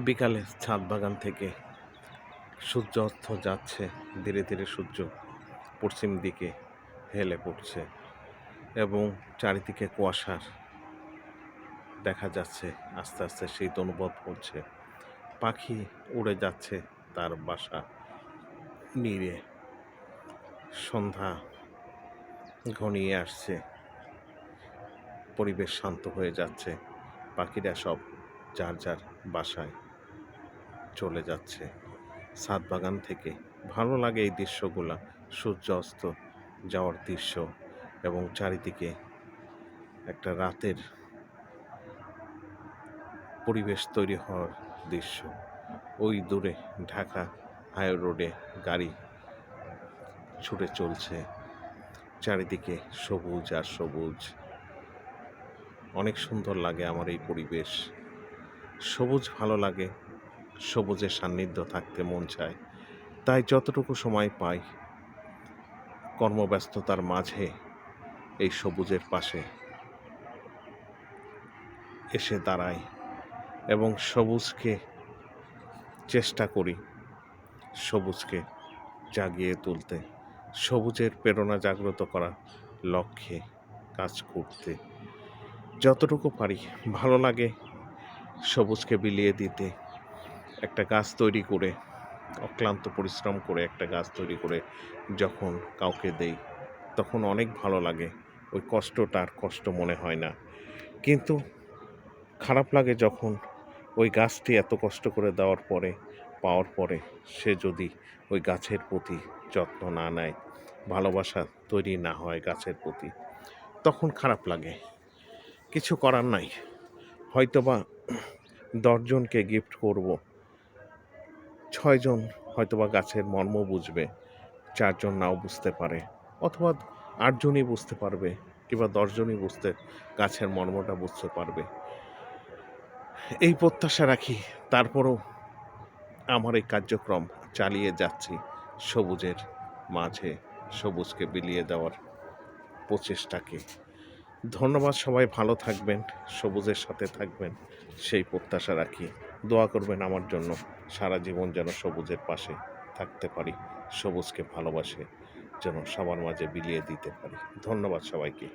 বিকালে ছাদ বাগান থেকে সূর্য অস্ত যাচ্ছে, ধীরে ধীরে সূর্য পশ্চিম দিকে হেলে পড়ছে এবং চারিদিকে কুয়াশার দেখা যাচ্ছে, আস্তে আস্তে শীত অনুভব করছে। পাখি উড়ে যাচ্ছে তার বাসা নিয়ে সন্ধ্যা ঘনিয়ে আসছে, পরিবেশ শান্ত হয়ে যাচ্ছে, পাখিরা সব যার যার বাসায় চলে যাচ্ছে। ছাদ বাগান থেকে ভালো লাগে এই দৃশ্যগুলা, সূর্য অস্ত যাওয়ার দৃশ্য এবং চারিদিকে একটা রাতের পরিবেশ তৈরি হওয়ার দৃশ্য। ওই দূরে ঢাকা হাই রোডে গাড়ি ছুটে চলছে। চারিদিকে সবুজ আর সবুজ। অনেক সুন্দর লাগে আমার এই পরিবেশ। সবুজ ভালো লাগে সবুজের সান্নিধ্য থাকতে মন চায়, তাই যতটুকু সময় পাই কর্মব্যস্ততার মাঝে এই সবুজের পাশে এসে দাঁড়াই এবং সবুজকে চেষ্টা করি সবুজকে জাগিয়ে তুলতে, সবুজের প্রেরণা জাগ্রত করার লক্ষ্যে কাজ করতে। যতটুকু পারি, ভালো লাগে সবুজকে বিলিয়ে দিতে। একটা গাছ তৈরি করে, অক্লান্ত পরিশ্রম করে একটা গাছ তৈরি করে যখন কাউকে দেই, তখন অনেক ভালো লাগে। ওই কষ্টটা আর কষ্ট মনে হয় না। কিন্তু খারাপ লাগে যখন ওই গাছটি এত কষ্ট করে দেওয়ার পরে, পাওয়ার পরে সে যদি ওই গাছের প্রতি যত্ন না নেয়, ভালোবাসা তৈরি না হয় গাছের প্রতি, তখন খারাপ লাগে। কিছু করার নাই। হয়তোবা দশজনকে গিফট করব। ছয়জন হয়তোবা গাছের মর্ম বুঝবে চারজন নাও বুঝতে পারে, অথবা আটজনই বুঝতে পারবে, কিংবা দশজনই বুঝতে গাছের মর্মটা বুঝতে পারবে। এই প্রত্যাশা রাখি, তারপরও আমার এই কার্যক্রম চালিয়ে যাচ্ছি সবুজের মাঝে, সবুজকে বিলিয়ে দেওয়ার প্রচেষ্টাকে। ধন্যবাদ সবাই, ভালো থাকবেন, সবুজের সাথে থাকবেন, সেই প্রত্যাশা রাখি। দোয়া করবেন আমার জন্য। সারা জীবন যেন সবুজের পাশে থাকতে পারি, সবুজকে ভালোবাসে, যেন সবার মাঝে বিলিয়ে দিতে পারি। ধন্যবাদ সবাইকে।